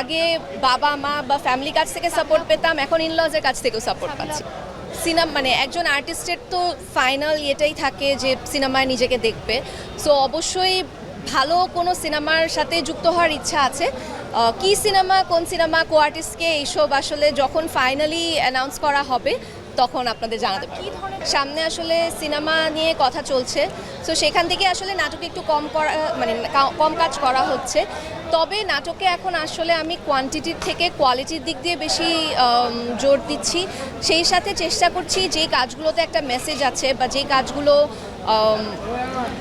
আগে বাবা মা বা ফ্যামিলি কাছ থেকে সাপোর্ট পেতাম এখন ইনলজের কাছ থেকেও সাপোর্ট পাচ্ছি। সিনেমা মানে একজন আর্টিস্টের তো ফাইনাল এটাই থাকে যে সিনেমায় নিজেকে দেখবে। সো অবশ্যই ভালো কোনো সিনেমার সাথে যুক্ত হওয়ার ইচ্ছা আছে। কি সিনেমা কোন সিনেমা কো আর্টিস্টকে এইসব আসলে যখন ফাইনালি অ্যানাউন্স করা হবে তখন আপনাদের জানাতে পারব। সামনে আসলে সিনেমা নিয়ে কথা চলছে? সো সেখান থেকে আসলে নাটকে একটু কম করা মানে কম কাজ করা হচ্ছে। তবে নাটকে এখন আসলে আমি কোয়ান্টিটির থেকে কোয়ালিটির দিক দিয়ে বেশি জোর দিচ্ছি। সেই সাথে চেষ্টা করছি যেই কাজগুলোতে একটা মেসেজ আছে বা যেই কাজগুলো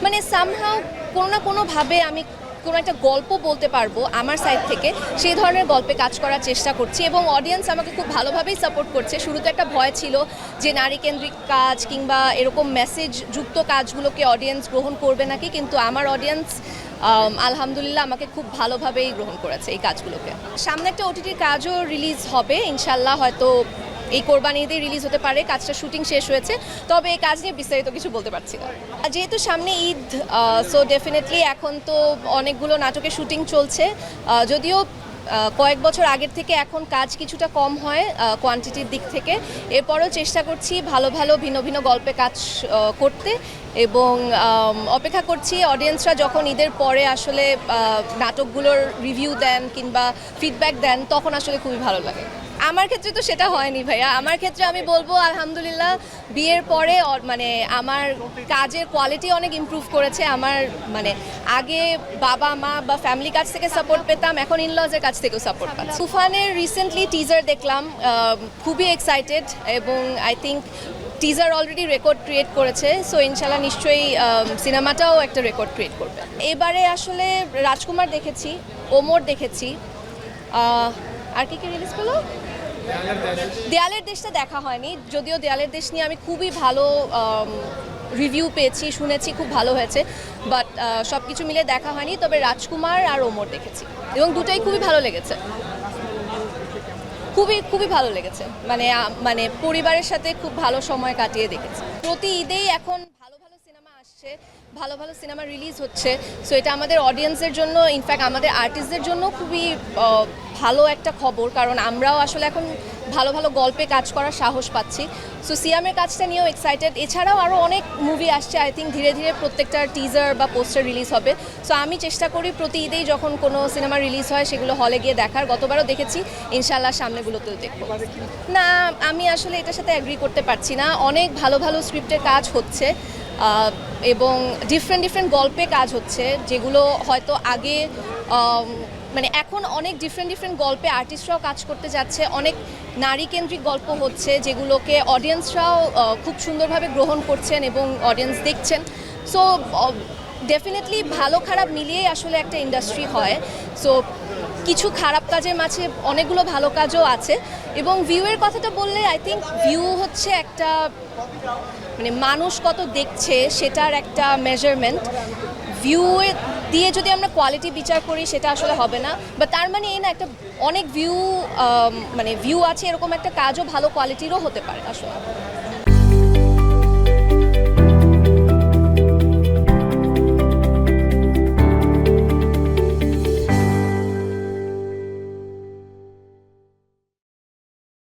মানে সামহাও কোনো না কোনোভাবে আমি কোনো একটা গল্প বলতে পারব আমার সাইড থেকে, সেই ধরনের গল্পে কাজ করার চেষ্টা করছি এবং অডিয়েন্স আমাকে খুব ভালোভাবেই সাপোর্ট করছে। শুরুতে একটা ভয় ছিল যে নারী কেন্দ্রিক কাজ কিংবা এরকম মেসেজ যুক্ত কাজগুলোকে অডিয়েন্স গ্রহণ করবে নাকি, কিন্তু আমার অডিয়েন্স আলহামদুলিল্লাহ আমাকে খুব ভালোভাবেই গ্রহণ করেছে এই কাজগুলোকে। সামনে একটা ওটিটির কাজও রিলিজ হবে, ইনশাল্লাহ হয়তো এই কোরবানি ঈদে রিলিজ হতে পারে, কাজটা শুটিং শেষ হয়েছে। তবে এই কাজ নিয়ে বিস্তারিত কিছু বলতে পারছি না। যেহেতু সামনে ঈদ সো ডেফিনেটলি এখন তো অনেকগুলো নাটকের শুটিং চলছে। যদিও কয়েক বছর আগের থেকে এখন কাজ কিছুটা কম হয় কোয়ান্টিটির দিক থেকে। এরপরও চেষ্টা করছি ভালো ভালো, ভিন্ন ভিন্ন গল্পে কাজ করতে এবং অপেক্ষা করছি অডিয়েন্সরা যখন ঈদের পরে আসলে নাটকগুলোর রিভিউ দেন কিংবা ফিডব্যাক দেন, তখন আসলে খুবই ভালো লাগে। আমার ক্ষেত্রে তো সেটা হয়নি ভাইয়া। আমার ক্ষেত্রে আমি বলব, আলহামদুলিল্লাহ, বিয়ের পরে মানে আমার কাজের কোয়ালিটি অনেক ইমপ্রুভ করেছে। আমার মানে আগে বাবা, মা বা ফ্যামিলি কাছ থেকে সাপোর্ট পেতাম, এখন ইনলজের কাছ থেকেও সাপোর্ট পাচ্ছি। তুফানের রিসেন্টলি টিজার দেখলাম খুবই এক্সাইটেড এবং I think teaser already record create করেছে। সো ইনশাল্লাহ নিশ্চয়ই সিনেমাটাও একটা রেকর্ড ক্রিয়েট করবে। এবারে আসলে রাজকুমার দেখেছি, ওমর দেখেছি। আর কি কি রিলিজ দেয়ালের দেশটা দেখা হয়নি, যদিও দেয়ালের দেশ নিয়ে আমি খুবই ভালো রিভিউ পেয়েছি, শুনেছি, খুব ভালো হয়েছে বাট সব কিছু মিলে দেখা হয়নি, তবে রাজকুমার আর ওমর দেখেছি, এবং দুটাই খুবই ভালো লেগেছে। খুবই খুবই ভালো লেগেছে মানে মানে পরিবারের সাথে খুব ভালো সময় কাটিয়ে দেখেছি। প্রতি ঈদেই এখন ভালো ভালো সিনেমা আসছে, ভালো ভালো সিনেমা রিলিজ হচ্ছে সো এটা আমাদের অডিয়েন্সের জন্য ইনফ্যাক্ট আমাদের আর্টিস্টদের জন্য খুবই ভালো একটা খবর, কারণ আমরাও আসলে এখন ভালো ভালো গল্পে কাজ করার সাহস পাচ্ছি। সো সিয়ামের কাজটা নিয়েও এক্সাইটেড এছাড়াও আরও অনেক মুভি আসছে আই থিঙ্ক ধীরে ধীরে প্রত্যেকটা টিজার বা পোস্টার রিলিজ হবে। সো আমি চেষ্টা করি প্রতি ঈদেই যখন কোনো সিনেমা রিলিজ হয়, সেগুলো হলে গিয়ে দেখার। গতবারও দেখেছি ইনশাল্লাহ সামনেগুলোতেও দেখব। না, আমি আসলে এটার সাথে অ্যাগ্রি করতে পারছি না। অনেক ভালো ভালো স্ক্রিপ্টের কাজ হচ্ছে। এবং ডিফারেন্ট ডিফারেন্ট গল্পে কাজ হচ্ছে, যেগুলো হয়তো আগে মানে এখন অনেক ডিফারেন্ট ডিফারেন্ট গল্পে আর্টিস্টরাও কাজ করতে যাচ্ছে, অনেক নারী কেন্দ্রিক গল্প হচ্ছে, যেগুলোকে অডিয়েন্সরাও খুব সুন্দরভাবে গ্রহণ করছেন এবং অডিয়েন্স দেখছেন। সো ডেফিনেটলি ভালো খারাপ মিলিয়েই আসলে একটা ইন্ডাস্ট্রি হয়। সো কিছু খারাপ কাজের মাঝে অনেকগুলো ভালো কাজও আছে। এবং ভিউয়ের কথাটা বললে আই থিঙ্ক ভিউ হচ্ছে একটা মানে মানুষ কত দেখছে সেটার একটা মেজারমেন্ট ভিউ দিয়ে যদি আমরা কোয়ালিটি বিচার করি, সেটা আসলে হবে না। বা তার মানে এই না, একটা অনেক ভিউ মানে ভিউ আছে, এরকম একটা কাজও ভালো কোয়ালিটিরও হতে পারে আসলে।